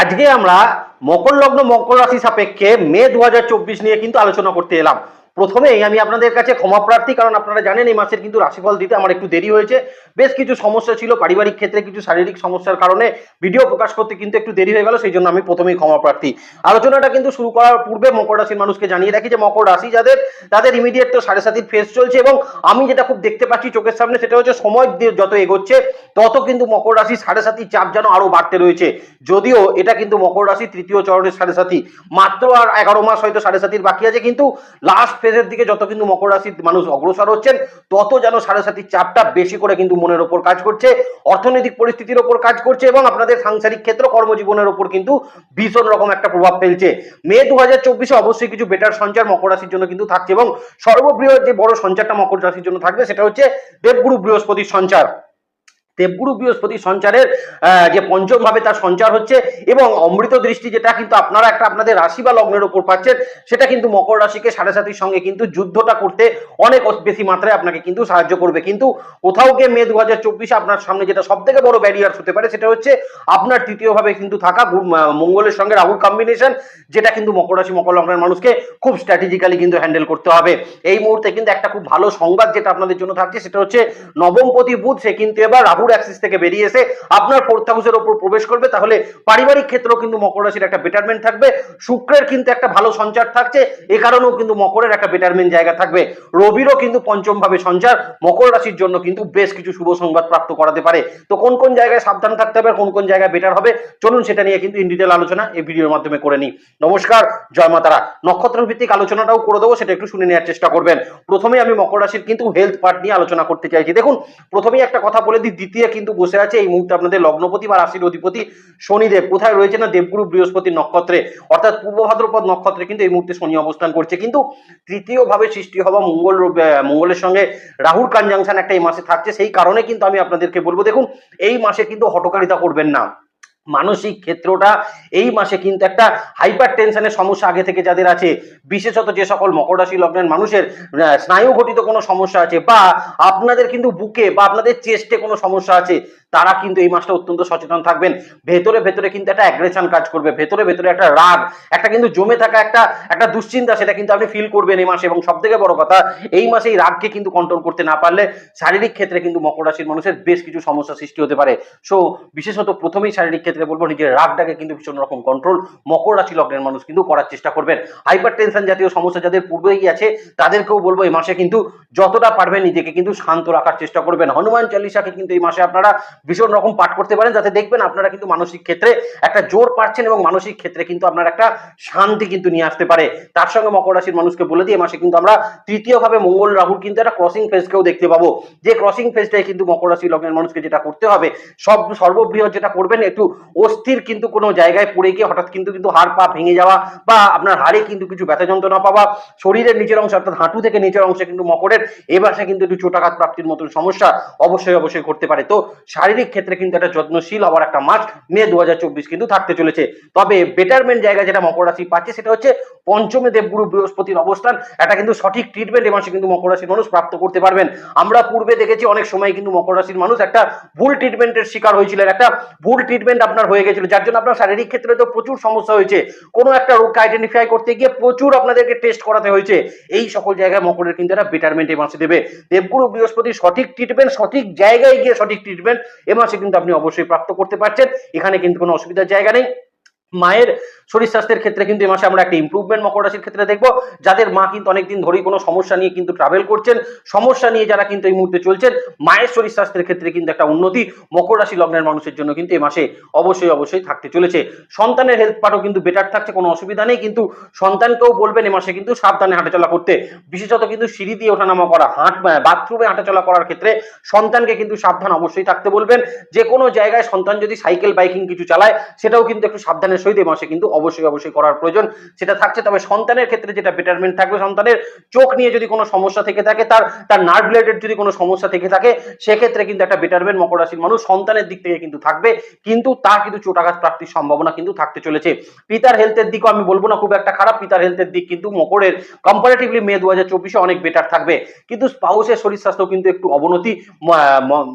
আজকে আমরা মকর লগ্ন মকর রাশি সাপেক্ষে মে দু হাজার চব্বিশ নিয়ে কিন্তু আলোচনা করতে এলাম। প্রথমেই আমি আপনাদের কাছে ক্ষমা প্রার্থী, কারণ আপনারা জানেন এই মাসের কিন্তু রাশিফল দিতে আমার একটু দেরি হয়েছে। বেশ কিছু সমস্যা ছিল, পারিবারিক ক্ষেত্রে কিছু শারীরিক সমস্যার কারণে ভিডিও প্রকাশ করতে কিন্তু একটু দেরি হয়ে গেল সেই জন্য আমি প্রথমেই ক্ষমা প্রার্থী। আলোচনাটা কিন্তু শুরু করার পূর্বে মকর রাশির মানুষকে জানিয়ে রাখি যে, মকর রাশি যাদের, তাদের ইমিডিয়েট তো সাড়ে সাতির ফেস চলছে এবং আমি যেটা খুব দেখতে পাচ্ছি চোখের সামনে সেটা হচ্ছে সময় যত এগোচ্ছে, তত কিন্তু মকর রাশি সাড়ে সাতির চাপ যেন আরও বাড়তে রয়েছে। যদিও এটা কিন্তু মকর রাশি তৃতীয় চরণের সাড়ে সাথী মাত্র আর এগারো মাস হয়তো সাড়ে সাতির বাকি আছে, কিন্তু লাস্ট ফেজের দিকে যত কিন্তু মকর রাশির মানুষ অগ্রসর হচ্ছেন, তত যেন সাড়ে সাতির চাপটা বেশি করে কিন্তু মনের ওপর কাজ করছে, অর্থনৈতিক পরিস্থিতির ওপর কাজ করছে এবং আপনাদের সাংসারিক ক্ষেত্র, কর্মজীবনের ওপর কিন্তু ভীষণ রকম একটা প্রভাব ফেলছে। মে দু হাজার চব্বিশে অবশ্যই কিছু বেটার সঞ্চার মকর রাশির জন্য কিন্তু থাকছে এবং সর্ববৃহৎ যে বড় সঞ্চারটা মকর রাশির জন্য থাকবে সেটা হচ্ছে দেবগুরু বৃহস্পতির সঞ্চার। দেবগুরু বৃহস্পতি সঞ্চারের যে পঞ্চম ভাবে তার সঞ্চার হচ্ছে এবং অমৃত দৃষ্টি যেটা কিন্তু আপনারা একটা আপনাদের রাশি বা লগ্নের উপর পাচ্ছেন, সেটা কিন্তু মকর রাশিকে সাড়ে সাতির সঙ্গে কিন্তু যুদ্ধটা করতে অনেক বেশি মাত্রায় আপনাকে কিন্তু সাহায্য করবে। কিন্তু কোথাও গিয়ে মে দু হাজার চব্বিশে আপনার সামনে যেটা সব থেকে বড় ব্যারিয়ার হতে পারে, সেটা হচ্ছে আপনার তৃতীয় ভাবে কিন্তু থাকা মঙ্গলের সঙ্গে রাহুর কম্বিনেশন যেটা কিন্তু মকর রাশি, মকর লগ্নের মানুষকে খুব স্ট্র্যাটেজিক্যালি কিন্তু হ্যান্ডেল করতে হবে। এই মুহূর্তে কিন্তু একটা খুব ভালো সংবাদ যেটা আপনাদের জন্য থাকছে, সেটা হচ্ছে নবমপতি বুধ, সে কিন্তু এবার রাহুর অ্যাক্সিস থেকে বেরিয়ে এসে আপনার ফোর্থ হাউসের ওপর প্রবেশ করবে, তাহলে পারিবারিক ক্ষেত্রেও কিন্তু মকর রাশির একটা বেটারমেন্ট থাকবে, শুক্রের কিন্তু একটা ভালো সঞ্চার থাকছে, এ কারণেও কিন্তু মকরের একটা বেটারমেন্ট জায়গা থাকবে, রবিরও কিন্তু পঞ্চম ভাবে সঞ্চার, মকর রাশির জন্য কিন্তু বেশ কিছু শুভ সংবাদ প্রাপ্ত করাতে পারে, তো কোন কোন জায়গায় সাবধান থাকতে হবে কোন কোন জায়গায় বেটার হবে, চলুন সেটা নিয়ে কিন্তু ইন ডিটেল আলোচনা এই ভিডিওর মাধ্যমে করে নিই, নমস্কার, জয় মাতারা নক্ষত্র ভিত্তিক আলোচনাটাও করে দেবো, সেটা একটু শুনে নেওয়ার চেষ্টা করবেন প্রথমে আমি মকর রাশির কিন্তু হেলথ পার্ট নিয়ে আলোচনা করতে চাইছি, দেখুন, প্রথমেই একটা কথা বলে দিই দ্বিতীয় কিন্তু বসে আছে, এই মুহূর্তে আপনাদের লগ্নপতি বা রাশির অধিপতি শনিদেব। কোথায় রয়েছে না? দেবগুরু বৃহস্পতি নক্ষত্রে। অর্থাৎ পূর্ব ভাদ্রপদ নক্ষত্রে কিন্তু এই মুহূর্তে শনি অবস্থান করছে। কিন্তু তৃতীয়ভাবে সৃষ্টি হওয়া মঙ্গল মঙ্গলের সঙ্গে রাহুর কনজাংশন একটা এই মাসে থাকছে। সেই কারণে কিন্তু আমি আপনাদেরকে বলব, দেখুন, এই মাসে কিন্তু হটকারিতা করবেন না। মানসিক ক্ষেত্রটা, এই মাসে কিন্তু একটা হাইপার টেনশনের সমস্যা আগে থেকে যাদের আছে, বিশেষত যে সকল মকর রাশি লগ্নের মানুষের স্নায়ু ঘটিত কোনো সমস্যা আছে বা আপনাদের কিন্তু বুকে বা আপনাদের চেস্টে কোনো সমস্যা আছে তারা কিন্তু এই মাসটা অত্যন্ত সচেতন থাকবেন। ভেতরে ভেতরে কিন্তু একটা অ্যাগ্রেশন কাজ করবে। ভেতরে ভেতরে একটা রাগ, একটা কিন্তু জমে থাকা একটা একটা দুশ্চিন্তা সেটা কিন্তু আপনি ফিল করবেন এই মাসে। এবং সব থেকে বড় কথা, এই মাসে এই রাগকে কিন্তু কন্ট্রোল করতে না পারলে শারীরিক ক্ষেত্রে কিন্তু মকর রাশির মানুষের বেশ কিছু সমস্যা সৃষ্টি হতে পারে। সো বিশেষত প্রথমেই শারীরিক ক্ষেত্রে বলব, নিজের রাগটাকে কিন্তু ভীষণ রকম কন্ট্রোল মকর রাশি লগ্নের মানুষ কিন্তু করার চেষ্টা করবেন। হাইপার টেনশন জাতীয় সমস্যা যাদের পূর্বেই আছে, তাদেরকেও বলব, এই মাসে কিন্তু যতটা পারবেন নিজেকে কিন্তু শান্ত রাখার চেষ্টা করবেন। হনুমান চালিশাকে কিন্তু এই মাসে আপনারা ভীষণ রকম পাঠ করতে পারেন, যাতে দেখবেন আপনারা কিন্তু মানসিক ক্ষেত্রে একটা জোর পাচ্ছেন এবং মানসিক ক্ষেত্রে কিন্তু আপনার একটা শান্তি কিন্তু নিয়ে আসতে পারে। তার সঙ্গে মকর রাশির মানুষকে বলে দিয়ে মাসে কিন্তু আমরা তৃতীয় ভাবে মঙ্গল রাহুর কিন্তু একটা ক্রসিং ফেজকেও দেখতে পাবো। যে ক্রসিং ফেজটাই কিন্তু মকর রাশি লগ্নের মানুষকে যেটা করতে হবে, সব সর্ববৃহৎ যেটা করবেন, একটু অস্থির কিন্তু কোনো জায়গায় পড়ে গিয়ে হঠাৎ কিন্তু কিন্তু হাড় পা ভেঙে যাওয়া বা আপনার হাড়ে কিন্তু কিছু ব্যথা যন্ত্রণা পাওয়া, শরীরের নিচের অংশ অর্থাৎ হাঁটু থেকে নিচের অংশে কিন্তু মকরের এ মাসে কিন্তু একটু চোটাঘাত প্রাপ্তির মতন সমস্যা অবশ্যই অবশ্যই ঘটতে পারে। তো শারীরিক ক্ষেত্রে কিন্তু একটা যত্নশীল হওয়ার একটা মাস মে দু কিন্তু থাকতে চলেছে। তবে বেটারমেন্ট জায়গা যেটা মকর রাশি পাচ্ছে সেটা হচ্ছে পঞ্চমে দেবগুরু বৃহস্পতির অবস্থান। এটা কিন্তু সঠিক ট্রিটমেন্ট এ মাসে কিন্তু মকর রাশির মানুষ প্রাপ্ত করতে পারবেন। আমরা পূর্বে দেখেছি অনেক সময় কিন্তু মকর রাশির মানুষ একটা ভুল ট্রিটমেন্টের শিকার হয়েছিলেন একটা ভুল ট্রিটমেন্ট আপনার হয়ে গেছিল, যার জন্য আপনার শারীরিক ক্ষেত্রে তো প্রচুর সমস্যা হয়েছে। কোনো একটা রোগকে আইডেন্টিফাই করতে গিয়ে প্রচুর আপনাদেরকে টেস্ট করাতে হয়েছে। এই সকল জায়গায় মকরের কিন্তু একটা বেটারমেন্ট এ মাসে দেবে। দেবগুরু বৃহস্পতি সঠিক ট্রিটমেন্ট সঠিক জায়গায় গিয়ে সঠিক ট্রিটমেন্ট এ মাসে কিন্তু আপনি অবশ্যই প্রাপ্ত করতে পারছেন। এখানে কিন্তু কোনো অসুবিধার জায়গা নেই। মায়ের শরীর স্বাস্থ্যের ক্ষেত্রে কিন্তু এই মাসে আমরা একটা ইমপ্রুভমেন্ট মকর রাশির ক্ষেত্রে দেখব। যাদের মা কিন্তু অনেকদিন ধরেই কোনো সমস্যা নিয়ে কিন্তু ট্রাভেল করছেন, সমস্যা নিয়ে যারা কিন্তু এই মুহূর্তে চলছেন, মায়ের শরীর স্বাস্থ্যের ক্ষেত্রে কিন্তু একটা উন্নতি মকর রাশি লগ্নের মানুষের জন্য কিন্তু এই মাসে অবশ্যই অবশ্যই থাকতে চলেছে। সন্তানের হেলথ পার্টও কিন্তু বেটার থাকছে, কোনো অসুবিধা নেই, কিন্তু সন্তানকেও বলবেন এ মাসে কিন্তু সাবধানে হাঁটাচলা করতে। বিশেষত কিন্তু সিঁড়ি দিয়ে ওঠানামা করা, হাঁট বাথরুমে হাঁটাচলা করার ক্ষেত্রে সন্তানকে কিন্তু সাবধান অবশ্যই থাকতে বলবেন। যে কোনো জায়গায় সন্তান যদি সাইকেল বাইকিং কিছু চালায়, সেটাও কিন্তু একটু সাবধানের সহিত এই মাসে কিন্তু অবশ্যই অবশ্যই করার প্রয়োজন। সেটা থাকছে, তবে সন্তানের ক্ষেত্রে যেটা বেটারমেন্ট থাকবে, সন্তানের চোখ নিয়ে যদি কোনো সমস্যা থেকে থাকে, তার তার নার্ভ রিলেটেড যদি কোনো সমস্যা থেকে থাকে, সেক্ষেত্রে কিন্তু একটা বেটারমেন্ট মকর রাশির মানুষ সন্তানের দিক থেকে কিন্তু থাকবে। কিন্তু তার কিন্তু চোটাঘাত প্রাপ্তির সম্ভাবনা কিন্তু থাকতে চলেছে। পিতার হেলথের দিকও আমি বলব না, খুব একটা খারাপ। পিতার হেলথের দিক কিন্তু মকরের কম্পারেটিভলি মে দু হাজার চব্বিশে অনেক বেটার থাকবে। কিন্তু স্পাউসের শরীর স্বাস্থ্য কিন্তু একটু অবনতি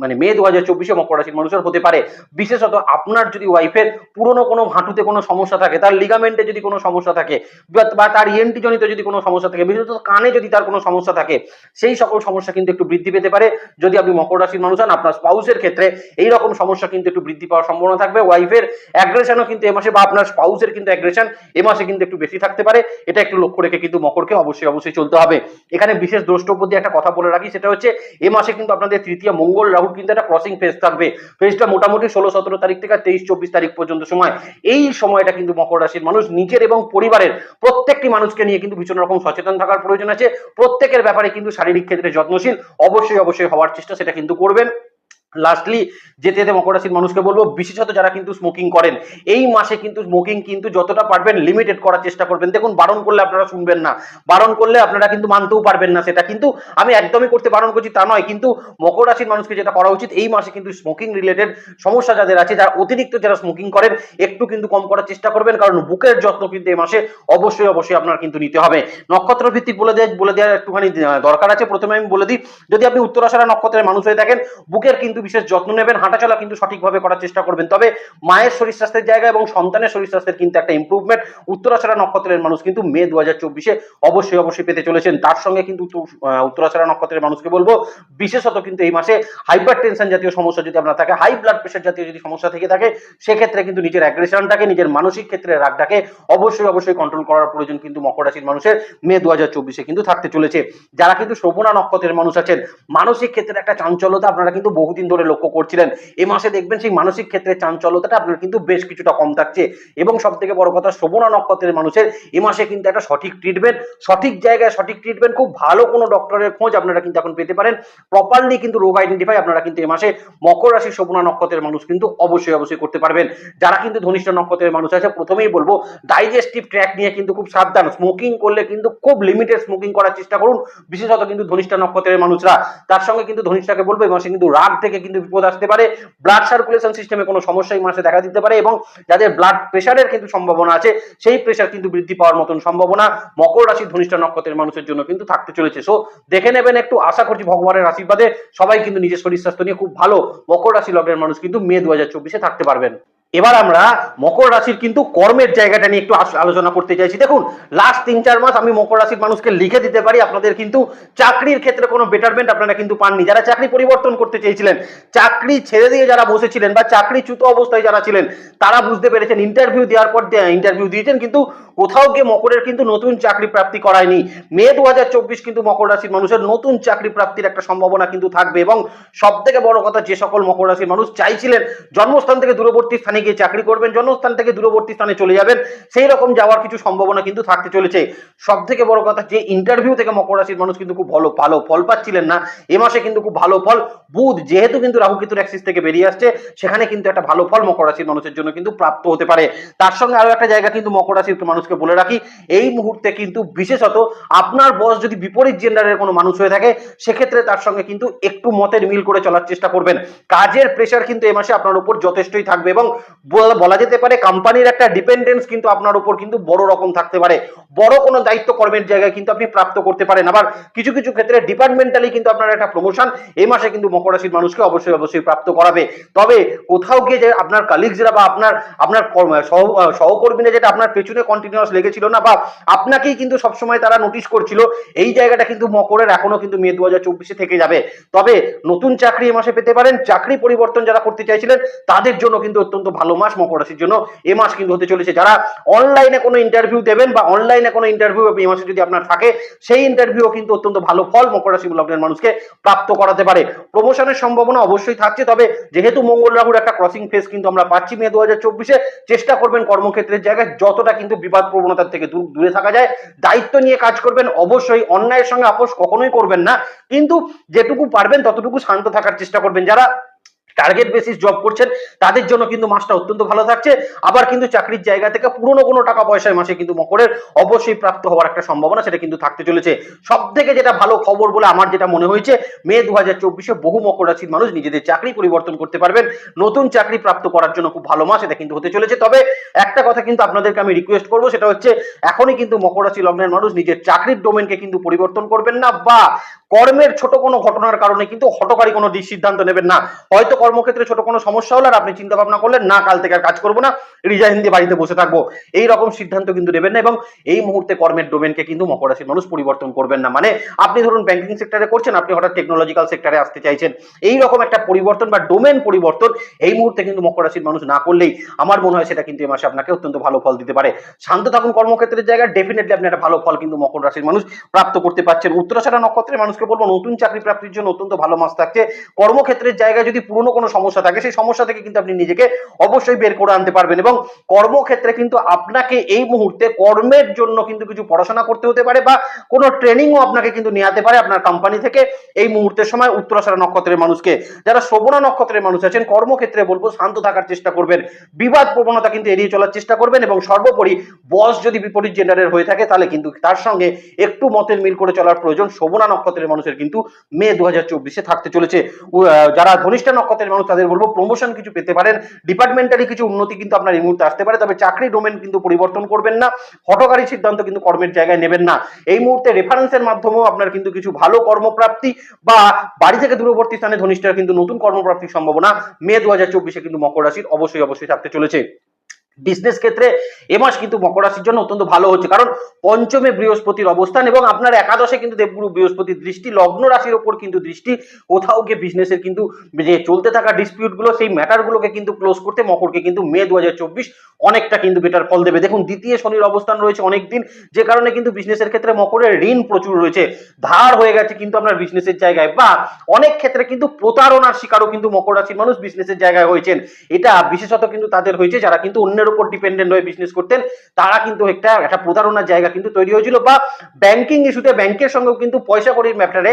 মানে মে দু হাজার চব্বিশে মকর রাশির মানুষের হতে পারে। বিশেষত আপনার যদি ওয়াইফের পুরনো কোনো হাঁটুতে কোনো সমস্যা থাকে, তার লিগামেন্টে যদি কোনো সমস্যা থাকে, বা- তার ইএনটি যদি কোনো সমস্যা থাকে, বিশেষত কানে যদি তার কোনো সমস্যা থাকে, সেই সকল সমস্যা কিন্তু একটু বৃদ্ধি পেতে পারে। যদি আপনি মকর রাশির মানুষ হন, আপনার স্পাউসের ক্ষেত্রে এই রকম সমস্যা কিন্তু একটু বৃদ্ধি পাওয়ার সম্ভাবনা থাকবে। ওয়াইফের অ্যাগ্রেশনও কিন্তু এ মাসে, বা আপনার স্পাউসের কিন্তু অ্যাগ্রেশন এ মাসে কিন্তু একটু বেশি থাকতে পারে। এটা একটু লক্ষ্য রেখে কিন্তু মকরকে অবশ্যই অবশ্যই চলতে হবে। এখানে বিশেষ দ্রষ্টব্য দিয়ে একটা কথা বলে রাখি, সেটা হচ্ছে এ মাসে কিন্তু আপনাদের তৃতীয় মঙ্গল রাহুর কিন্তু একটা ক্রসিং ফেজ থাকবে। ফেজটা মোটামুটি ষোলো, সতেরো তারিখ থেকে তেইশ, চব্বিশ তারিখ পর্যন্ত সময়। এই সময়টা কিন্তু মকর রাশির মানুষ, নিজের এবং পরিবারের প্রত্যেকটি মানুষকে নিয়ে কিন্তু ভীষণ রকম সচেতন থাকার প্রয়োজন আছে। প্রত্যেকের ব্যাপারে কিন্তু শারীরিক ক্ষেত্রে যত্নশীল, অবশ্যই অবশ্যই হওয়ার চেষ্টা সেটা কিন্তু করবেন। লাস্টলি যেতে যেতে মকর রাশির মানুষকে বলব, বিশেষত যারা কিন্তু স্মোকিং করেন, এই মাসে কিন্তু স্মোকিং কিন্তু যতটা পারবেন লিমিটেড করার চেষ্টা করবেন। দেখুন, বারণ করলে আপনারা শুনবেন না, বারণ করলে আপনারা কিন্তু মানতেও পারবেন না, সেটা কিন্তু আমি একদমই করতে বারণ করছি তা নয়, কিন্তু মকর রাশির মানুষকে যেটা করা উচিত, এই মাসে কিন্তু স্মোকিং রিলেটেড সমস্যা যাদের আছে, যারা অতিরিক্ত যারা স্মোকিং করেন, একটু কিন্তু কম করার চেষ্টা করবেন, কারণ বুকের যত্ন কিন্তু এই মাসে অবশ্যই অবশ্যই আপনার কিন্তু নিতে হবে। নক্ষত্র ভিত্তিক বলে দেয়, বলে দেওয়ার একটুখানি দরকার আছে। প্রথমে আমি বলে দিই, যদি আপনি উত্তরাশারা নক্ষত্রের মানুষ হয়ে থাকেন, বুকের কিন্তু বিশেষ যত্ন নেবেন হাঁটাচলা কিন্তু সঠিকভাবে করার চেষ্টা করবেন। তবে মায়ের শরীর স্বাস্থ্যের জায়গা এবং সন্তানের শরীর স্বাস্থ্যের কিন্তু একটা ইম্প্রুভমেন্ট উত্তরাশারা নক্ষত্রের মানুষ কিন্তু মে দু হাজার চব্বিশে অবশ্যই অবশ্যই পেতে চলেছেন। তার সঙ্গে কিন্তু উত্তর- আহ, উত্তরাশারা নক্ষত্রের মানুষকে বলব বিশেষত কিন্তু এই মাসে হাইপার টেনশন জাতীয় সমস্যা যদি আপনার থাকে হাই ব্লাড প্রেশার জাতীয় যদি সমস্যা থেকে থাকে সেক্ষেত্রে কিন্তু নিজের অ্যাগ্রেশনটাকে নিজের মানসিক ক্ষেত্রে রাগটাকে অবশ্যই অবশ্যই কন্ট্রোল করার প্রয়োজন কিন্তু মকর রাশির মানুষের মে দু হাজার চব্বিশে কিন্তু থাকতে চলেছে। যারা কিন্তু শোভনা নক্ষত্রের মানুষ আছেন মানসিক ক্ষেত্রে একটা চাঞ্চল্যতা আপনারা কিন্তু বহুদিন ধরে লক্ষ্য করছিলেন। এ মাসে দেখবেন সেই মানসিক ক্ষেত্রে চাঞ্চল্যতাটা আপনার কিন্তু বেশ কিছুটা কম থাকছে। এবং সব থেকে বড় কথা শোভনা নক্ষত্রের মানুষের এ মাসে কিন্তু একটা সঠিক ট্রিটমেন্ট সঠিক জায়গায় সঠিক ট্রিটমেন্ট খুব ভালো কোনো ডক্টরের খোঁজ আপনারা কিন্তু এখন পেতে পারেন। প্রপারলি কিন্তু রোগ আইডেন্টিফাই আপনারা কিন্তু এ মাসে মকর রাশি শোভনা নক্ষত্রের মানুষ কিন্তু অবশ্যই অবশ্যই করতে পারবেন। যারা কিন্তু ধনিষ্ঠ নক্ষত্রের মানুষ আছে, প্রথমেই বলব ডাইজেস্টিভ ট্র্যাক নিয়ে কিন্তু খুব সাবধান। স্মোকিং করলে কিন্তু খুব লিমিটেড স্মোকিং করার চেষ্টা করুন। বিশেষত কিন্তু ধনিষ্ঠ নক্ষত্রের মানুষরা। তার সঙ্গে কিন্তু ধনিষ্ঠাকে বলব এই মাসে কিন্তু রাগ থেকে কিন্তু বিপদ আসতে পারে। ব্লাড সার্কুলেশন সিস্টেমে কোনো সমস্যা এই মাসে দেখা দিতে পারে এবং যাদের ব্লাড প্রেশারের কিন্তু সম্ভাবনা আছে, সেই প্রেশার কিন্তু বৃদ্ধি পাওয়ার মতন সম্ভাবনা মকর রাশি ধনিষ্ঠ নক্ষত্রের মানুষের জন্য কিন্তু থাকতে চলেছে। সো দেখে নেবেন একটু, আশা করছি ভগবানের আশীর্বাদে সবাই কিন্তু নিজের শরীর স্বাস্থ্য নিয়ে খুব ভালো মকর রাশি লগ্নের মানুষ কিন্তু মে দু হাজার চব্বিশে থাকতে পারবেন। এবার আমরা মকর রাশির কিন্তু কর্মের জায়গাটা নিয়ে একটু আলোচনা করতে চাইছি। দেখুন লাস্ট তিন চার মাস আমি মকর রাশির মানুষকে লিখে দিতে পারি। আপনাদের কিন্তু চাকরির ক্ষেত্রে কোনো বেটারমেন্ট আপনারা কিন্তু পাননি। যারা চাকরি পরিবর্তন করতে চেয়েছিলেন, চাকরি ছেড়ে দিয়ে যারা বসেছিলেন বা চাকরি চ্যুত অবস্থায় যারা ছিলেন, তারা বুঝতে পেরেছেন ইন্টারভিউ দেওয়ার পর ইন্টারভিউ দিয়েছেন, কিন্তু কোথাও গিয়ে মকরের কিন্তু নতুন চাকরি প্রাপ্তি করায়নি। মে দু কিন্তু মকর রাশির মানুষের নতুন চাকরি প্রাপ্তির একটা সম্ভাবনা কিন্তু থাকবে এবং সব থেকে বড় কথা, যে সকল মকর রাশির মানুষ চাইছিলেন জন্মস্থান থেকে দূরবর্তী স্থানে গিয়ে চাকরি করবেন, জন্মস্থান থেকে দূরবর্তী স্থানে চলে যাবেন, সেই রকম যাওয়ার কিছু সম্ভাবনা কিন্তু থাকতে চলেছে। সব থেকে বড় কথা, যে ইন্টারভিউ থেকে মকর রাশির মানুষ কিন্তু খুব ভালো ভালো ফল পাচ্ছিলেন না, এ মাসে কিন্তু খুব ভালো ফল। বুধ যেহেতু কিন্তু রাহু কেতুর অ্যাক্সিস থেকে বেরিয়ে আসছে, সেখানে কিন্তু একটা ভালো ফল মকর রাশির মানুষের জন্য কিন্তু প্রাপ্ত হতে পারে। তার সঙ্গে আরও একটা জায়গা কিন্তু মকর রাশির মানুষকে বলে রাখি, এই মুহূর্তে কিন্তু বিশেষত আপনার বস যদি বিপরীত জেন্ডারের কোনো মানুষ হয়ে থাকে, সেক্ষেত্রে তার সঙ্গে কিন্তু একটু মতের মিল করে চলার চেষ্টা করবেন। কাজের প্রেশার কিন্তু এ মাসে আপনার উপর যথেষ্টই থাকবে এবং বলা- যেতে পারে কোম্পানির একটা ডিপেন্ডেন্স কিন্তু আপনার উপর কিন্তু বড় রকম থাকতে পারে। বড় কোনো দায়িত্ব কর্মের জায়গায় কিন্তু আপনি প্রাপ্ত করতে পারেন। আবার কিছু কিছু ক্ষেত্রে ডিপার্টমেন্টালি কিন্তু আপনার একটা প্রমোশন এই মাসে কিন্তু মকর রাশির মানুষকে অবশ্যই অবশ্যই প্রাপ্ত করাবে। তবে কোথাও গিয়ে যে আপনার কালিগসরা বা আপনার আপনার সহকর্মীরা যেটা আপনার পেছনে কন্টিনিউয়াস লেগেছিল না বা আপনাকেই কিন্তু সবসময় তারা নোটিশ করছিল, এই জায়গাটা কিন্তু মকরের এখনও কিন্তু মে দু হাজার চব্বিশে থেকে যাবে। তবে নতুন চাকরি এ মাসে পেতে পারেন। চাকরি পরিবর্তন যারা করতে চাইছিলেন, তাদের জন্য কিন্তু অত্যন্ত ভালো মাস মকর রাশির জন্য এ মাস কিন্তু হতে চলেছে। যারা অনলাইনে কোনো ইন্টারভিউ দেবেন বা অনলাইনে কোনো ইন্টারভিউ এই মাসে যদি আপনার থাকে, সেই ইন্টারভিউ কিন্তু অত্যন্ত ভালো ফল মকর রাশি লগ্নের মানুষকে প্রাপ্ত করাতে পারে। প্রমোশনের সম্ভাবনা অবশ্যই থাকছে, তবে যেহেতু মঙ্গল রাহুর একটা ক্রসিং ফেস কিন্তু আমরা পাচ্ছি মে দু চেষ্টা করবেন কর্মক্ষেত্রের জায়গায় যতটা কিন্তু বিবাদ প্রবণতার থেকে দূরে থাকা যায়। দায়িত্ব নিয়ে কাজ করবেন, অবশ্যই অন্যায়ের সঙ্গে আপোষ কখনোই করবেন না। কিন্তু যেটুকু পারবেন, ততটুকু শান্ত থাকার চেষ্টা করবেন। যারা টার্গেট বেসিস জব করছেন, তাদের জন্য কিন্তু মাসটা অত্যন্ত ভালো থাকছে। আবার কিন্তু চাকরির জায়গা থেকে পুরনো কোনো টাকা পয়সায় মাসে কিন্তু মকরের অবশ্যই প্রাপ্ত হওয়ার একটা সম্ভাবনা সেটা কিন্তু থাকতে চলেছে। সব থেকে যেটা ভালো খবর বলে আমার যেটা মনে হয়েছে, মে দু হাজার চব্বিশে বহু মকর রাশির মানুষ নিজেদের চাকরি পরিবর্তন করতে পারবেন। নতুন চাকরি প্রাপ্ত করার জন্য খুব ভালো মাস, এটা কিন্তু হতে চলেছে। তবে একটা কথা কিন্তু আপনাদেরকে আমি রিকোয়েস্ট করব, সেটা হচ্ছে এখনই কিন্তু মকর রাশি লগ্নের মানুষ নিজের চাকরির ডোমেনকে কিন্তু পরিবর্তন করবেন না বা কর্মের ছোট কোনো ঘটনার কারণে কিন্তু হটকারী কোনো সিদ্ধান্ত নেবেন না। হয়তো কর্মক্ষেত্রে ছোট কোনো সমস্যা হলো আর আপনি চিন্তা ভাবনা করলেন, না, কাল থেকে আর কাজ করব না রিজাইন দিয়ে বাড়িতে বসে থাকব। এই রকম সিদ্ধান্ত কিন্তু নেবেন না এবং এই মুহূর্তে কর্মের ডোমেনকে কিন্তু মকর রাশির মানুষ পরিবর্তন করবেন না। মানে আপনি ধরুন ব্যাংকিং সেক্টরে করছেন, আপনি হঠাৎ টেকনোলজিক্যাল সেক্টরে আসতে চাইছেন। এই রকম একটা পরিবর্তন বা ডোমেন পরিবর্তন এই মুহূর্তে কিন্তু মকর রাশির মানুষ না করলেই আমার মনে হয় সেটা কিন্তু এই মাসে আপনাকে অত্যন্ত ভালো ফল দিতে পারে। শান্ত থাকুন কর্মক্ষেত্রের জায়গায় ডেফিনেটলি আপনি একটা ভালো ফল কিন্তু মকর রাশির মানুষ প্রাপ্ত করতে পারছেন। উত্তরাশারা নক্ষত্রের মানুষকে বলব, নতুন চাকরি প্রাপ্তির জন্য অত্যন্ত ভালো মাস থাকছে। কর্মক্ষেত্রের জায়গায় যদি পুরনো কোনো সমস্যা থাকে, সেই সমস্যা থেকে কিন্তু আপনি নিজেকে অবশ্যই বের করে আনতে পারবেন এবং কর্মক্ষেত্রে কিন্তু আপনাকে এই মুহূর্তে কর্মের জন্য কিন্তু কিছু পড়াশোনা করতে হতে পারে বা কোনো ট্রেনিংও আপনাকে কিন্তু নেওয়াতে পারে আপনার কোম্পানি থেকে। এই মুহূর্তের সময় উত্তরাশারা নক্ষত্রের মানুষকে, যারা শ্রবণা নক্ষত্রের মানুষ আছেন, কর্মক্ষেত্রে বলব শান্ত থাকার চেষ্টা করবেন। বিবাদ প্রবণতা কিন্তু এড়িয়ে চলার চেষ্টা করবেন এবং সর্বোপরি বস যদি বিপরীত জেন্ডারের হয়ে থাকে, তাহলে কিন্তু তার সঙ্গে একটু মতের মিল করে চলার প্রয়োজন। শোভনা নক্ষত্রের মানুষের কিন্তু মে দু হাজার থাকতে চলেছে। যারা ধনিষ্ঠা নক্ষত্রের মানুষ তাদের বলব প্রমোশন কিছু পেতে পারেন ডিপার্টমেন্টালি কিছু উন্নতি কিন্তু আপনার এই মুহূর্তে আসতে পারে, তবে চাকরি ডোমেন কিন্তু পরিবর্তন করবেন না হটকারী সিদ্ধান্ত কিন্তু কর্মের জায়গায় নেবেন না। এই মুহূর্তে রেফারেন্সের মাধ্যমেও আপনার কিন্তু কিছু ভালো কর্মপ্রাপ্তি বা বাড়ি থেকে দূরবর্তী স্থানে ধনিষ্ঠার কিন্তু নতুন কর্মপ্রাপ্তির সম্ভাবনা মে দু হাজার চব্বিশে কিন্তু মকর রাশির অবশ্যই অবশ্যই থাকতে চলেছে। বিজনেস ক্ষেত্রে এ মাস কিন্তু মকর রাশির জন্য অত্যন্ত ভালো হচ্ছে। কারণ পঞ্চমে বৃহস্পতির অবস্থান এবং আপনার একাদশে কিন্তু দেবগুরু বৃহস্পতির দৃষ্টি, লগ্ন রাশির ওপর কিন্তু দৃষ্টি, কোথাও গিয়ে বিজনেসের কিন্তু যে চলতে থাকা ডিসপিউটগুলো, সেই ম্যাটার গুলোকে কিন্তু ক্লোজ করতে মকরকে কিন্তু মে দু হাজার চব্বিশ অনেকটা কিন্তু বেটার ফল দেবে। দেখুন, দ্বিতীয় শনির অবস্থান রয়েছে অনেক দিন যে কারণে কিন্তু বিজনেসের ক্ষেত্রে মকরের ঋণ প্রচুর রয়েছে। ধার হয়ে গেছে কিন্তু আপনার বিজনেসের জায়গায় বা অনেক ক্ষেত্রে কিন্তু প্রতারণার শিকারও কিন্তু মকর রাশির মানুষ বিজনেসের জায়গায় হয়েছেন। এটা বিশেষত কিন্তু তাদের হয়েছে, যারা কিন্তু অন্যের উপর ডিপেন্ডেন্ট হয়ে বিজনেস করতেন, তারা কিন্তু একটা একটা প্রতারণার জায়গা কিন্তু তৈরি হয়েছিল বা ব্যাংকিং ইস্যুতে ব্যাংকের সঙ্গেও কিন্তু পয়সা কড়ির ম্যাটারে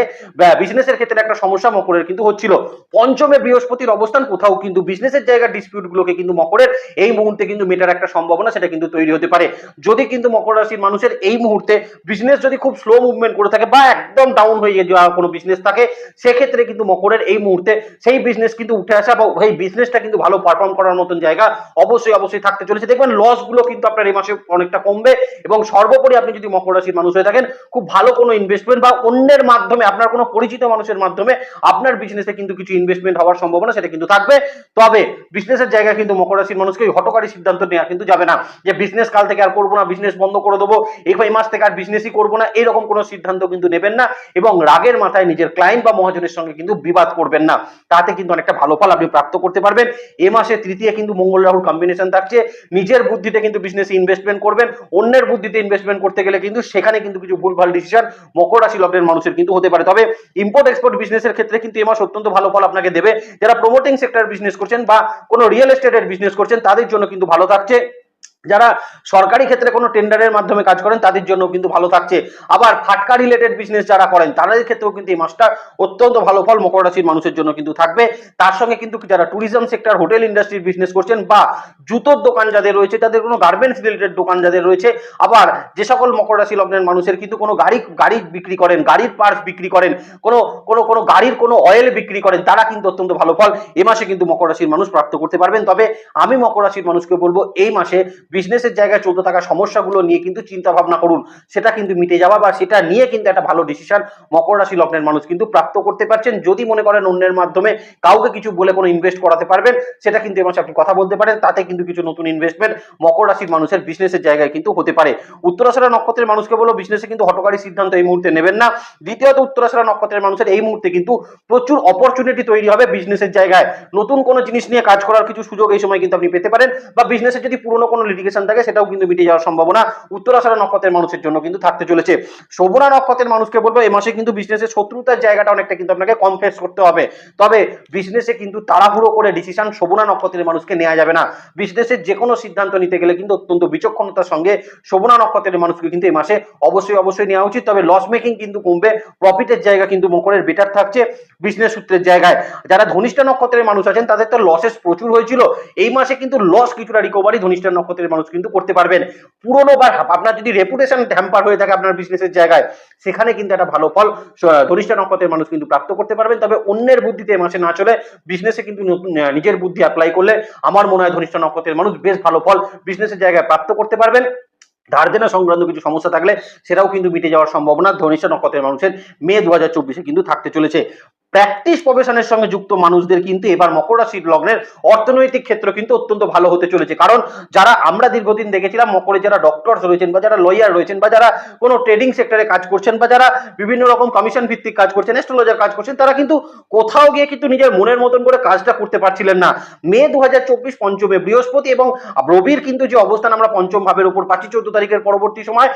বিজনেসের ক্ষেত্রে একটা সমস্যা মকরের কিন্তু হচ্ছিল। পঞ্চমে বৃহস্পতির অবস্থান, কোথাও কিন্তু বিজনেসের জায়গার ডিসপিউট গুলোকে কিন্তু মকরের, এই মুহূর্তে কিন্তু মেটার একটা সম্ভাবনা সেটা কিন্তু তৈরি হতে পারে। যদি কিন্তু মকর রাশির মানুষের এই মুহূর্তে বিজনেস যদি খুব স্লো মুভমেন্ট করে থাকে বা একদম ডাউন হয়ে যাওয়া কোনো বিজনেস থাকে, সেক্ষেত্রে কিন্তু মকরের এই মুহূর্তে সেই বিজনেস কিন্তু উঠে আসা বা সেই বিজনেসটা কিন্তু ভালো পারফর্ম করার মতন জায়গা অবশ্যই অবশ্যই থাকতে চলেছে। দেখবেন লসগুলো কিন্তু আপনার এই মাসে অনেকটা কমবে এবং সর্বোপরি আপনি যদি মকর রাশির মানুষ হয়ে থাকেন, খুব ভালো কোনো ইনভেস্টমেন্ট বা অন্যের মাধ্যমে, আপনার কোনো পরিচিত মানুষের মাধ্যমে আপনার বিজনেসে কিন্তু কিছু ইনভেস্টমেন্ট হওয়ার সম্ভাবনা সেটা কিন্তু থাকবে। তবে বিজনেসের জায়গায় কিন্তু মকর রাশির মানুষকে হটকারী সিদ্ধান্ত নেওয়া কিন্তু যাবে না। যে বিজনেস কাল থেকে আর করব না বিজনেস বন্ধ করে দেবো, এই মাস থেকে আর বিজনেসই করব না, এরকম কোনো সিদ্ধান্ত কিন্তু নেবেন না এবং রাগের মাথায় নিজের ক্লায়েন্ট বা মহাজনের সঙ্গে কিন্তু বিবাদ করবেন না। তাতে কিন্তু অনেকটা ভালো ফল আপনি প্রাপ্ত করতে পারবেন। এ মাসে তৃতীয় কিন্তু মঙ্গল রাহুর কম্বিনেশন থাকছে। নিজের বুদ্ধিতে কিন্তু বিজনেসে ইনভেস্টমেন্ট করবেন, অন্যের বুদ্ধিতে ইনভেস্টমেন্ট করতে গেলে কিন্তু সেখানে কিন্তু কিছু ভুলভাল ডিসিশন মকর রাশি লগ্নের মানুষের কিন্তু হতে পারে। তবে ইম্পোর্ট এক্সপোর্ট বিজনেসের ক্ষেত্রে কিন্তু এ মাস অত্যন্ত ভালো ফল আপনাকে দেবে। যারা প্রমোটিং সেক্টর বিজনেস করছেন বা কোনো রিয়েল এস্টেটের বিজনেস করছেন, তাদের জন্য কিন্তু ভালো থাকছে। যারা সরকারি ক্ষেত্রে কোনো টেন্ডারের মাধ্যমে কাজ করেন, তাদের জন্য কিন্তু ভালো থাকছে। আবার ফাটকা রিলেটেড বিজনেস যারা করেন, তাদের ক্ষেত্রেও কিন্তু এই মাসটা অত্যন্ত ভালো ফল মকর রাশির মানুষের জন্য কিন্তু থাকবে। তার সঙ্গে কিন্তু যারা ট্যুরিজম সেক্টর হোটেল ইন্ডাস্ট্রির বিজনেস করছেন বা জুতোর দোকান যাদের রয়েছে, তাদের কোনো গার্মেন্টস রিলেটেড দোকান যাদের রয়েছে, আবার যে সকল মকর রাশি লগ্নের মানুষের কিন্তু কোনো গাড়ি গাড়ি বিক্রি করেন, গাড়ির পার্টস বিক্রি করেন, কোনো কোনো কোনো গাড়ির কোনো অয়েল বিক্রি করেন, তারা কিন্তু অত্যন্ত ভালো ফল এ মাসে কিন্তু মকর রাশির মানুষ প্রাপ্ত করতে পারবেন। তবে আমি মকর রাশির মানুষকে বলব, এই মাসে বিজনেসের জায়গায় চলতে থাকা সমস্যাগুলো নিয়ে কিন্তু চিন্তা ভাবনা করুন। সেটা কিন্তু মিটে যাওয়া বা সেটা নিয়ে কিন্তু একটা ভালো ডিসিশন মকর রাশি লগ্নের মানুষ কিন্তু প্রাপ্ত করতে পারছেন। যদি মনে করেন অন্যের মাধ্যমে কাউকে কিছু বলে কোনো ইনভেস্ট করাতে পারবেন, সেটা কিন্তু এ মাসে আপনি কথা বলতে পারেন। তাতে কিন্তু কিছু নতুন ইনভেস্টমেন্ট মকর রাশির মানুষের বিজনেসের জায়গায় কিন্তু হতে পারে। উত্তরাশারা নক্ষত্রের মানুষকে বলো বিজনেসে কিন্তু হটকারী সিদ্ধান্ত এই মুহূর্তে নেবেন না। দ্বিতীয়ত উত্তরাশারা নক্ষত্রের মানুষের এই মুহূর্তে কিন্তু প্রচুর অপরচুনিটি তৈরি হবে বিজনেসের জায়গায়। নতুন কোনো জিনিস নিয়ে কাজ করার কিছু সুযোগ এই সময় কিন্তু আপনি পেতে পারেন বা বিজনেসের যদি পুরনো কোনো কমপ্লিকেশন থাকে, সেটাও কিন্তু মিটে যাওয়ার সম্ভাবনা উত্তরাষাঢ়া নক্ষত্রের মানুষের জন্য কিন্তু থাকতে চলেছে। শোভনা নক্ষত্রের মানুষকে বলব এই মাসে কিন্তু বিজনেসের শত্রুতার জায়গাটা অনেকটা কিন্তু আপনাকে কম ফেস করতে হবে। তবে বিজনেসে কিন্তু তাড়াহুড়ো করে ডিসিশন শোভনা নক্ষত্রের মানুষকে নেওয়া যাবে না। বিজনেসের যে কোনো সিদ্ধান্ত নিতে গেলে কিন্তু অত্যন্ত বিচক্ষণতার সঙ্গে শোভনা নক্ষত্রের মানুষকে কিন্তু এই মাসে অবশ্যই অবশ্যই নেওয়া উচিত। তবে লস মেকিং কিন্তু কমবে প্রফিটের জায়গা কিন্তু মকরের বেটার থাকছে বিজনেস সূত্রের জায়গায়। যারা ধনিষ্ঠা নক্ষত্রের মানুষ আছেন, তাদের তো লসেস প্রচুর হয়েছিল। এই মাসে কিন্তু লস কিছুটা রিকভারি ধনিষ্ঠা নক্ষত্রের মানুষ কিন্তু করতে পারবেন। পুরনো বা আপনার যদি রেপুটেশন হ্যাম্পার হয়ে থাকে আপনার বিজনেসের জায়গায়, সেখানে কিন্তু একটা ভালো ফল, স- নক্ষত্রের মানুষ কিন্তু প্রাপ্ত করতে পারবেন। তবে অন্যের বুদ্ধিতে মাসে না চলে বিজনেসে কিন্তু নিজের বুদ্ধি অ্যাপ্লাই করলে আমার মনে হয় ধনিষ্ঠা নক্ষত্রের মানুষ বেশ ভালো ফল বিজনেসের জায়গায় প্রাপ্ত করতে পারবেন। ধার দেনা সংক্রান্ত কিছু সমস্যা থাকলে সেটাও কিন্তু মিটে যাওয়ার সম্ভাবনা ধনিষ্ঠা নক্ষত্রের মানুষের মে দু হাজার চব্বিশে কিন্তু থাকতে চলেছে। প্র্যাকটিস প্রফেশনের সঙ্গে যুক্ত মানুষদের কিন্তু এবার মকর রাশির লগ্নের অর্থনৈতিক ক্ষেত্র কিন্তু অত্যন্ত ভালো হতে চলেছে। কারণ যারা আমরা দীর্ঘদিন দেখেছিলাম, মকরে যারা ডক্টরস রয়েছেন বা যারা লয়ার রয়েছেন বা যারা কোনো ট্রেডিং সেক্টরে কাজ করছেন বা যারা বিভিন্ন রকম কমিশন ভিত্তিক কাজ করছেন অ্যাস্ট্রোলজার কাজ করছেন, তারা কিন্তু কোথাও গিয়ে কিন্তু নিজের মনের মতন করে কাজটা করতে পারছিলেন না। মে দু হাজার চব্বিশ পঞ্চমে বৃহস্পতি এবং রবির কিন্তু যে অবস্থান আমরা পঞ্চম ভাবের উপর পাচ্ছি, চোদ্দ তারিখের পরবর্তী সময়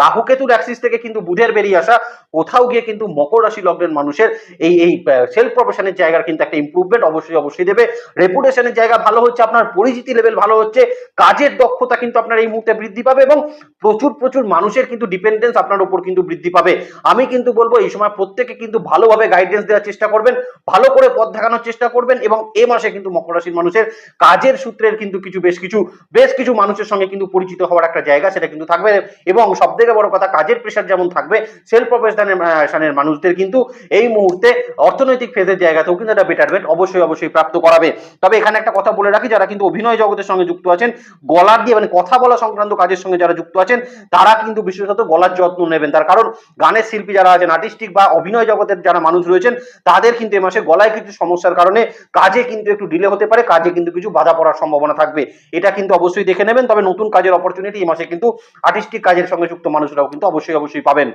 রাহুকেতুর অ্যাক্সিস থেকে কিন্তু বুধের বেরিয়ে আসা, কোথাও গিয়ে কিন্তু মকর রাশি লগ্নের মানুষের এই এই সেলফ প্রফেশনের জায়গার কিন্তু একটা ইমপ্রুভমেন্ট অবশ্যই অবশ্যই দেবে। রেপুটেশনের জায়গা ভালো হচ্ছে, আপনার পরিচিতি লেভেল ভালো হচ্ছে, কাজের দক্ষতা কিন্তু আপনার এই মুহূর্তে বৃদ্ধি পাবে এবং প্রচুর প্রচুর মানুষের কিন্তু ডিপেন্ডেন্স আপনার উপর কিন্তু বৃদ্ধি পাবে। আমি কিন্তু বলব, এই সময় প্রত্যেকে কিন্তু ভালোভাবে গাইডেন্স দেওয়ার চেষ্টা করবেন, ভালো করে পথ দেখানোর চেষ্টা করবেন এবং এ মাসে কিন্তু মকর রাশির মানুষের কাজের সূত্রের কিন্তু কিছু, বেশ কিছু বেশ কিছু মানুষের সঙ্গে কিন্তু পরিচিত হওয়ার একটা জায়গা সেটা কিন্তু থাকবে এবং সব থেকে বড় কথা, কাজের প্রেশার যেমন থাকবে সেলফ প্রফেশনের মানুষদের কিন্তু এই মুহূর্তে অর্থনৈতিক ফেজের জায়গাতেও কিন্তু একটা বেটারমেন্ট অবশ্যই অবশ্যই প্রাপ্ত করাবে। তবে এখানে একটা কথা বলে রাখি, যারা কিন্তু অভিনয় জগতের সঙ্গে যুক্ত আছেন, গলার দিয়ে মানে কথা বলা সংক্রান্ত কাজের সঙ্গে যারা যুক্ত আছেন, তারা কিন্তু বিশেষত গলার যত্ন নেবেন। তার কারণ গানের শিল্পী যারা আছেন আর্টিস্টিক বা অভিনয় জগতের যারা মানুষ রয়েছেন, তাদের কিন্তু এ মাসে গলায় কিছু সমস্যার কারণে কাজে কিন্তু একটু ডিলে হতে পারে, কাজে কিন্তু কিছু বাধা পড়ার সম্ভাবনা থাকবে। এটা কিন্তু অবশ্যই দেখে নেবেন, তবে নতুন কাজের অপরচুনিটি এই মাসে কিন্তু আর্টিস্টিক কাজের সঙ্গে যুক্ত মানুষরাও কিন্তু অবশ্যই অবশ্যই পাবেন।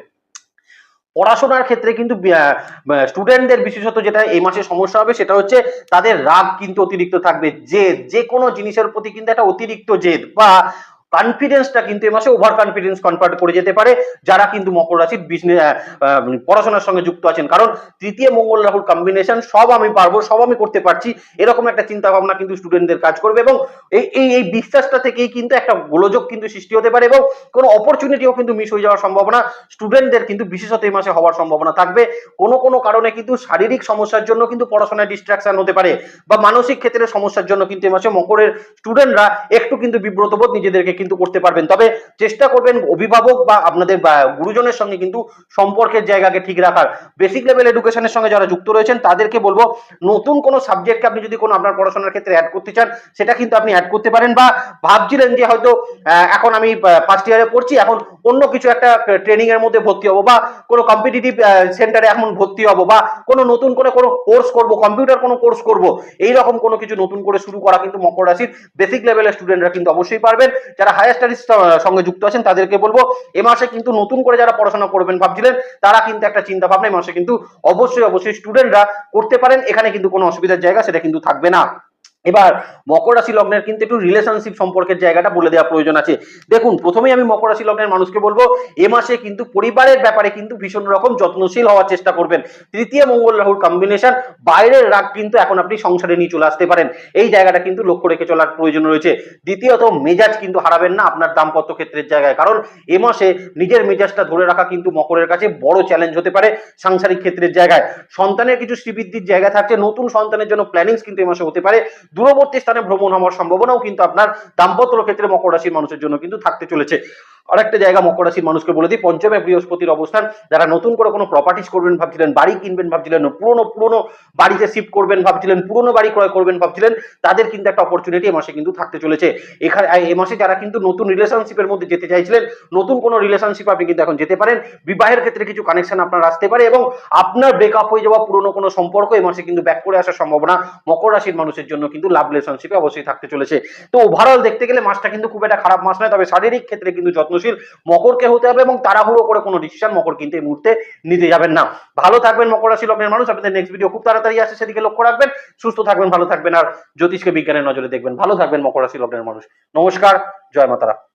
পড়াশোনার ক্ষেত্রে কিন্তু স্টুডেন্টদের বিশেষত যেটা এই মাসে সমস্যা হবে সেটা হচ্ছে তাদের রাগ কিন্তু অতিরিক্ত থাকবে, জেদ যে কোনো জিনিসের প্রতি কিন্তু একটা অতিরিক্ত জেদ বা কনফিডেন্সটা কিন্তু এই মাসে ওভার কনফিডেন্স কনভার্ট করে যেতে পারে, যারা কিন্তু মকর রাশির বিজনেস পড়াশোনার সঙ্গে যুক্ত আছেন। কারণ তৃতীয় মঙ্গল রাহুর কম্বিনেশন সব আমি পারব, সব আমি করতে পারছি, এরকম একটা চিন্তা ভাবনা কিন্তু স্টুডেন্টদের কাজ করবে এবং এই এই এই বিশ্বাসটা থেকেই কিন্তু একটা গোলযোগ কিন্তু সৃষ্টি হতে পারে এবং কোনো অপরচুনিটিও কিন্তু মিস হয়ে যাওয়ার সম্ভাবনা স্টুডেন্টদের কিন্তু বিশেষত এই মাসে হওয়ার সম্ভাবনা থাকবে। কোনো কোনো কারণে কিন্তু শারীরিক সমস্যার জন্য কিন্তু পড়াশোনায় ডিস্ট্রাকশন হতে পারে বা মানসিক ক্ষেত্রে সমস্যার জন্য কিন্তু এই মাসে মকরের স্টুডেন্টরা একটু কিন্তু বিব্রতবোধ নিজেদেরকে কিন্তু করতে পারবেন। তবে চেষ্টা করবেন অভিভাবক বা আপনাদের গুরুজনের সঙ্গে কিন্তু সম্পর্কের জায়গাকে ঠিক রাখার। বেসিক লেভেল এডুকেশনের সঙ্গে যারা যুক্ত রয়েছেন, তাদেরকে বলব, নতুন কোনো সাবজেক্টকে আপনি যদি কোনো আপনার পড়াশোনার ক্ষেত্রে অ্যাড করতে চান, সেটা কিন্তু আপনি অ্যাড করতে পারেন বা ভাবছিলেন যে হয়তো এখন আমি ফার্স্ট ইয়ারে পড়ছি, এখন অন্য কিছু একটা ট্রেনিং এর মধ্যে ভর্তি হব বা কোনো কম্পিটিটিভ সেন্টারে এখন ভর্তি হব বা কোনো নতুন করে কোনো কোর্স করব কম্পিউটার কোনো কোর্স করব এই রকম কোনো কিছু নতুন করে শুরু করা কিন্তু মকর রাশির বেসিক লেভেলের স্টুডেন্টরা কিন্তু অবশ্যই পারবেন। যারা হায়ার স্টাডিজ সঙ্গে যুক্ত আছেন, তাদেরকে বলব, এ মাসে কিন্তু নতুন করে যারা পড়াশোনা করবেন ভাবছিলেন, তারা কিন্তু একটা চিন্তা ভাবনা এই মাসে কিন্তু অবশ্যই অবশ্যই স্টুডেন্টরা করতে পারেন, এখানে কিন্তু কোনো অসুবিধার জায়গা সেটা কিন্তু থাকবে না। এবার মকর রাশি লগ্নের কিন্তু একটু রিলেশনশিপ সম্পর্কের জায়গাটা বলে দেওয়া প্রয়োজন আছে। দেখুন, প্রথমেই আমি মকর রাশি লগ্নের মানুষকে বলব, এ মাসে কিন্তু পরিবারের ব্যাপারে কিন্তু ভীষণ রকম যত্নশীল হওয়ার চেষ্টা করবেন। তৃতীয় মঙ্গল রাহুর কম্বিনেশন বাইরের রাগ কিন্তু এখন আপনি সংসারে নিয়ে চলে আসতে পারেন। এই জায়গাটা কিন্তু লক্ষ্য রেখে চলার প্রয়োজন রয়েছে। দ্বিতীয়ত, মেজাজ কিন্তু হারাবেন না আপনার দাম্পত্য ক্ষেত্রের জায়গায়, কারণ এ মাসে নিজের মেজাজটা ধরে রাখা কিন্তু মকরের কাছে বড় চ্যালেঞ্জ হতে পারে সাংসারিক ক্ষেত্রের জায়গায়। সন্তানের কিছু শ্রীবৃদ্ধির জায়গা থাকছে, নতুন সন্তানের জন্য প্ল্যানিংস কিন্তু এ মাসে হতে পারে। দূরবর্তী স্থানে ভ্রমণ হওয়ার সম্ভাবনাও কিন্তু আপনার দাম্পত্য ক্ষেত্রে মকর রাশির মানুষের জন্য কিন্তু থাকতে চলেছে। আরেকটা জায়গা মকর রাশির মানুষকে বলে দিই, পঞ্চমে বৃহস্পতির অবস্থান। যারা নতুন করে কোনো প্রপার্টিস করবেন ভাবছিলেন, বাড়ি কিনবেন ভাবছিলেন, পুরনো পুরনো বাড়িতে শিফট করবেন ভাবছিলেন, পুরনো বাড়ি ক্রয় করবেন ভাবছিলেন, তাদের কিন্তু একটা অপরচুনিটি এ মাসে কিন্তু থাকতে চলেছে। এখানে, এ মাসে যারা কিন্তু নতুন রিলেশনশিপের মধ্যে যেতে চাইছিলেন, নতুন কোনো রিলেশনশিপ আপনি কিন্তু এখন যেতে পারেন। বিবাহের ক্ষেত্রে কিছু কানেকশন আপনার আসতে পারে এবং আপনার ব্রেকআপ হয়ে যাওয়া পুরনো কোনো সম্পর্ক এ মাসে কিন্তু ব্যাক করে আসার সম্ভাবনা মকর রাশির মানুষের জন্য কিন্তু লাভ রিলেশনশিপে অবশ্যই থাকতে চলেছে। তো ওভারঅল দেখতে গেলে মাসটা কিন্তু খুব একটা খারাপ মাস নয়, তবে শারীরিক ক্ষেত্রে কিন্তু যত্ন যত্নশীল, মকরকে হতে হবে এবং তাড়াহুড়ো করে কোনো ডিসিশন মকর কিন্তু এই মুহূর্তে নিতে যাবেন না। ভালো থাকবেন মকর রাশি লগ্নের মানুষ, আপনাদের নেক্সট ভিডিও খুব তাড়াতাড়ি আসে, সেদিকে লক্ষ্য রাখবেন, সুস্থ থাকবেন, ভালো থাকবেন, আর জ্যোতিষকে বিজ্ঞানের নজরে দেখবেন। ভালো থাকবেন মকর রাশি লগ্নের মানুষ। নমস্কার, জয় মাতারা।